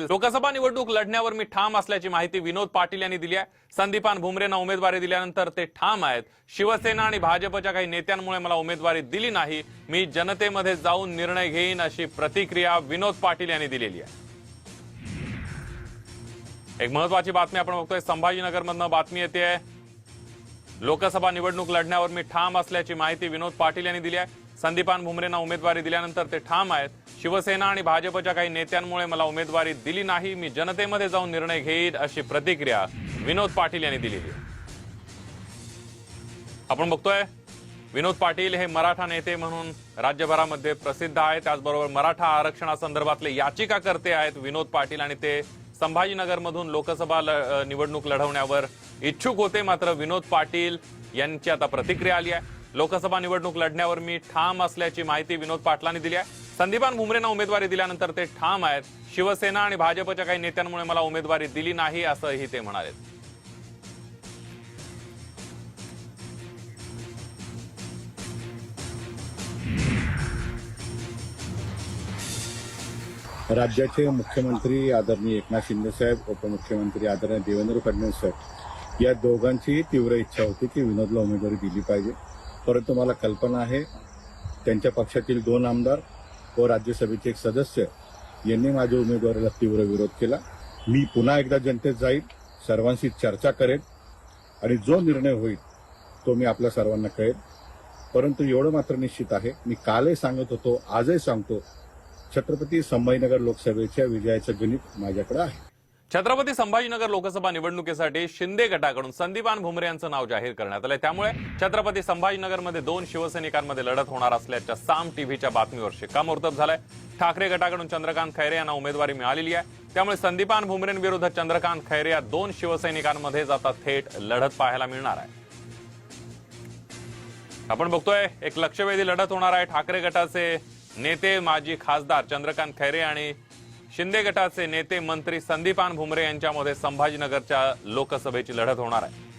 लोकसभा निवडणूक लढण्यावर मी ठाम असल्याची माहिती विनोद पाटील यांनी दिली आहे. संदीपान भुमरेंना उमेदवारी दिल्यानंतर ते ठाम आहेत. शिवसेना आणि भाजपच्या काही नेत्यांमुळे मला उमेदवारी दिली नाही. मी जनतेमध्ये जाऊन निर्णय घेईन अशी प्रतिक्रिया विनोद पाटील यांनी दिलेली आहे. एक महत्वाची बातमी आपण बघतोय. संभाजीनगरमधनं बातमी येते. लोकसभा निवडणूक लढण्यावर मी ठाम असल्याची माहिती विनोद पाटील यांनी दिली आहे. संदीपान भुमरेंना उमेदवारी दिल्यानंतर ते ठाम आहेत. शिवसेना आणि भाजपच्या काही नेत्यांमुळे मला उमेदवारी दिली नाही. मी जनतेमध्ये जाऊन निर्णय घेईन अशी प्रतिक्रिया विनोद पाटील यांनी दिलेली आहे. आपण बघतोय विनोद पाटील हे मराठा नेते म्हणून राज्यभरामध्ये प्रसिद्ध आहेत. त्याचबरोबर मराठा आरक्षणासंदर्भातले याचिकाकर्ते आहेत विनोद पाटील आणि ते संभाजीनगरमधून लोकसभा निवडणूक लढवण्यावर इच्छुक होते मात्र विनोद पाटील यांची आता प्रतिक्रिया आली आहे. लोकसभा निवडणूक लढण्यावर मी ठाम असल्याची माहिती विनोद पाटलांनी दिली आहे. संदीपान भुमरेंना उमेदवारी दिल्यानंतर ते ठाम आहेत. शिवसेना आणि भाजपच्या काही नेत्यांमुळे मला उमेदवारी दिली नाही असंही ते म्हणाले. राज्याचे मुख्यमंत्री आदरणीय एकनाथ शिंदे साहेब उपमुख्यमंत्री आदरणीय देवेंद्र फडणवीस साहेब या दोघांची तीव्र इच्छा होती की विनोदला उमेदवारी दिली पाहिजे. परंतु मला कल्पना आहे त्यांच्या पक्षातील दोन आमदार व राज्यसभेचे एक सदस्य यांनी माझ्या उमेदवारीला तीव्र विरोध केला. मी पुन्हा एकदा जनतेत जाईल सर्वांशी चर्चा करेन आणि जो निर्णय होईल तो मी आपल्या सर्वांना कळेल. परंतु एवढं मात्र निश्चित आहे मी कालही सांगत होतो आजही सांगतो छत्रपती संभाजीनगर लोकसभेच्या विजयाचं गणित माझ्याकडे आहे. छत्रपती संभाजीनगर लोकसभा निवडणुकीसाठी शिंदे गटाकडून संदीपान भुमरे यांचं नाव जाहीर करण्यात आलंय. त्यामुळे छत्रपती संभाजीनगरमध्ये दोन शिवसैनिकांमध्ये लढत होणार असल्याच्या साम टीव्हीच्या बातमीवर शिक्कामोर्तब झालाय. ठाकरे गटाकडून चंद्रकांत खैरे यांना उमेदवारी मिळालेली आहे. त्यामुळे संदीपान भुमरेंविरुद्ध चंद्रकांत खैरे या दोन शिवसैनिकांमध्ये जाता थेट लढत पाहायला मिळणार आहे. आपण बघतोय एक लक्षवेधी लढत होणार आहे. ठाकरे गटाचे नेते माजी खासदार चंद्रकांत खैरे आणि शिंदे गटाचे नेते मंत्री संदीपान भुमरे यांच्यामध्ये संभाजीनगरच्या लोकसभेची लढत होणार आहे.